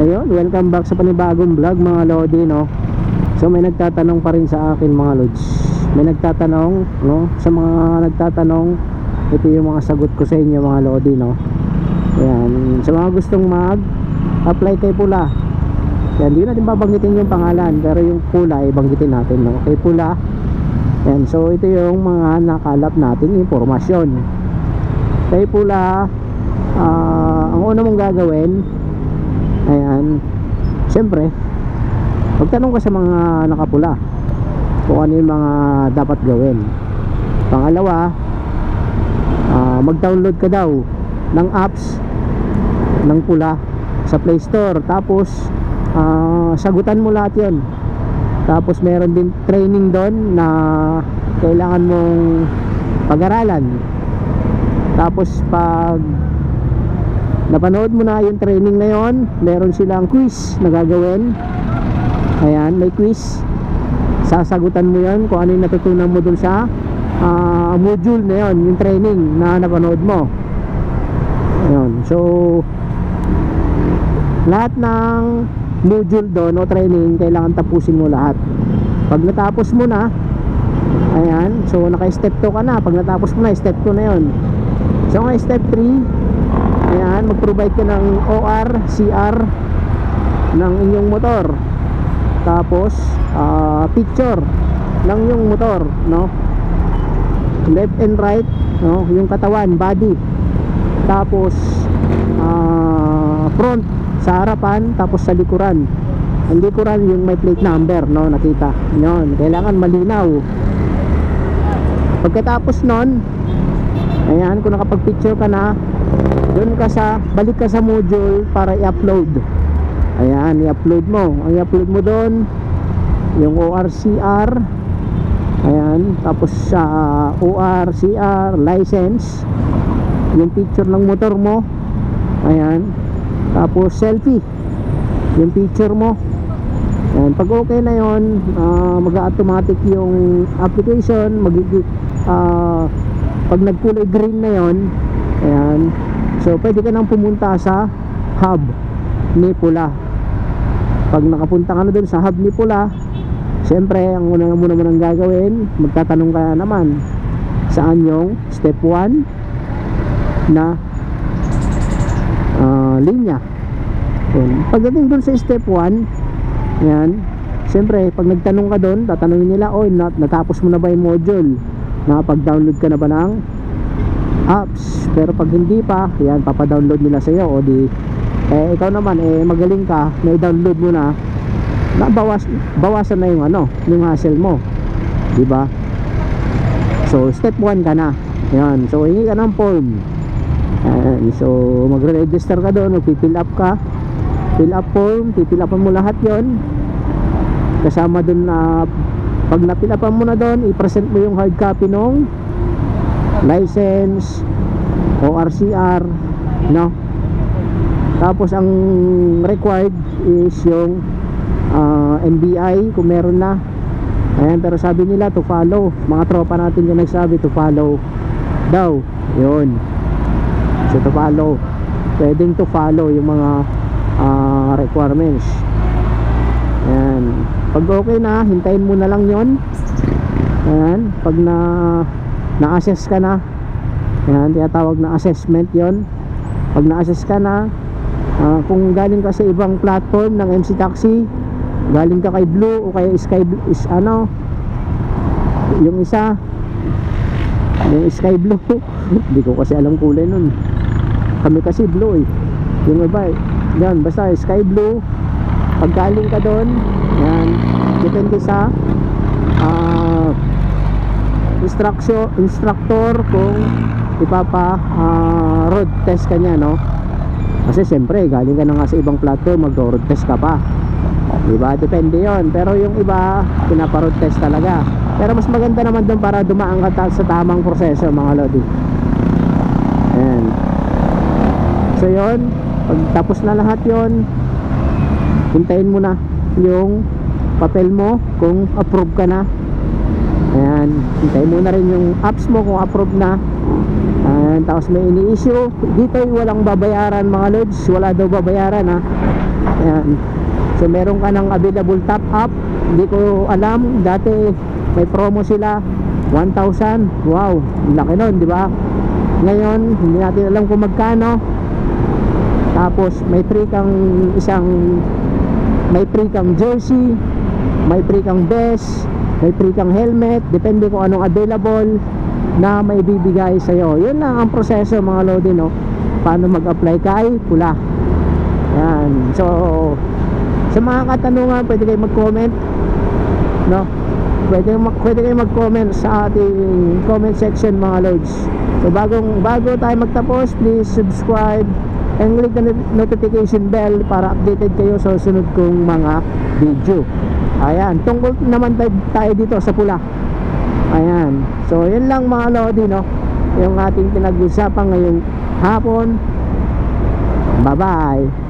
Ayun, welcome back sa panibagong vlog mga Lodi, no? So may nagtatanong pa rin sa akin mga Lods. May nagtatanong, no? Sa mga nagtatanong, ito yung mga sagot ko sa inyo mga Lodi, no? Ayan, sa mga gustong mag-apply kay Pula. Yan, hindi natin babanggitin yung pangalan, pero yung Pula, ibanggitin natin, no? Kay Pula. Yan, so ito yung mga nakalap natin impormasyon. Kay Pula, ah, ang una mong gagawin, Ayan. Siyempre, magtanong ka sa mga nakapula kung ano yung mga dapat gawin. Pangalawa, ah, mag-download ka daw ng apps ng pula sa Play Store. Tapos, ah, sagutan mo lahat yun. Tapos, meron din training doon na kailangan mong pag-aralan. Tapos, pag napanood mo na yung training na yon meron silang quiz na gagawin. Ayan may quiz. Sasagutan mo yon kung ano yung natutunan mo dun sa ah, module na yon yung training na napanood mo. Ayun so lahat ng module doon o training kailangan tapusin mo lahat. Pag natapos mo na ayan so naka step 2 ka na. Pag natapos mo na step 2 na yon so ang step 3 ayan mag-provide ka ng OR, CR ng inyong motor. Tapos ah, picture ng inyong motor no? Left and right no? Yung katawan body. Tapos ah, front sa harapan tapos sa likuran. Ang likuran yung may plate number no? Nakita. Yon kailangan malinaw. Pagkatapos nun ayan kung nakapag picture ka na doon ka sa balik ka sa module para i-upload. Ayan i-upload mo. Ang i-upload mo doon yung ORCR ayan tapos sa ORCR license. Yung picture ng motor mo. Ayan tapos selfie. Yung picture mo. Ayan pag okay na yon mag-automatic yung application magiging ah, pag nagkulay green na yon ayan So pwede ka nang pumunta sa hub ni Pula. Pag nakapunta ka na dun sa hub ni Pula, siyempre ang una mo naman ang gagawin, magtatanong ka naman saan yung step 1 na ah, linya. Yun. Pagdating dun sa step 1, yan, siyempre pag nagtanong ka dun, tatanungin nila, oy, nat natapos mo na ba yung module? Nakapag-download ka na ba ng apps. Pero pag hindi pa yan papadownload nila sa iyo o di eh ikaw naman eh magaling ka may download mo na nabawas bawasan na yung ano yung hassle mo. Di ba? So step 1 ka na. Yan. So hingi ka ng form. Yan. so magre-register ka doon magpi-fill up ka. Fill up form pipill upan mo lahat yon kasama doon na pag na-fill upan mo na doon i-present mo yung hard copy nung license ORCR no? Tapos ang required is yung ah, NBI kung meron na. Ayan pero sabi nila to follow. Mga tropa natin yung nagsabi to follow daw. Yun. So to follow. Pwedeng to follow yung mga ah, requirements. Ayan. Pag okay na hintayin mo na lang yon ayan. Pag na na-assess ka na. Yan, tinatawag na assessment yon pag na-assess ka na ah, kung galing ka sa ibang platform ng MC Taxi galing ka kay Blue o kay Sky Blue is ano yung isa yung Sky Blue. Hindi ko kasi alam kulay nun. Kami kasi Blue eh. Yung iba eh yan, basta Sky Blue. Pag galing ka doon yan, depende sa ah instruction instructor kung ipapa ah, road test ka niya no? Kasi siyempre galing ka na nga sa ibang platform mag road test ka pa. Diba? Depende yon pero yung iba pinapa road test talaga. Pero mas maganda naman doon para dumaan ka ta- sa tamang proseso mga lodi. Ayan. So yon pag tapos na lahat yon hintayin mo na yung papel mo kung approve ka na Ayan, hintayin mo na rin yung apps mo kung approve na. Ayan, tapos may ini-issue. Dito ay walang babayaran mga lods. Wala daw babayaran ha. Ayan. So meron ka ng available top up. Hindi ko alam. Dati may promo sila. 1,000. Wow. Laki nun, di ba? Ngayon, hindi natin alam kung magkano. Tapos may free kang isang may free kang jersey, may free kang vest, may free kang helmet, depende kung anong available na may bibigay sa iyo. Yun lang ang proseso mga lodi no. Paano mag-apply kay pula. Yan. So sa mga katanungan, pwede kayo mag-comment no. Pwede pwede kayo mag-comment sa ating comment section mga lods. So bagong bago tayo magtapos, please subscribe and click the not- notification bell para updated kayo sa susunod kong mga video. Ayan, tungkol naman tayo, dito sa pula. Ayan. So, yun lang mga lodi, no? Yung ating pinag-usapan ngayong hapon. Bye-bye.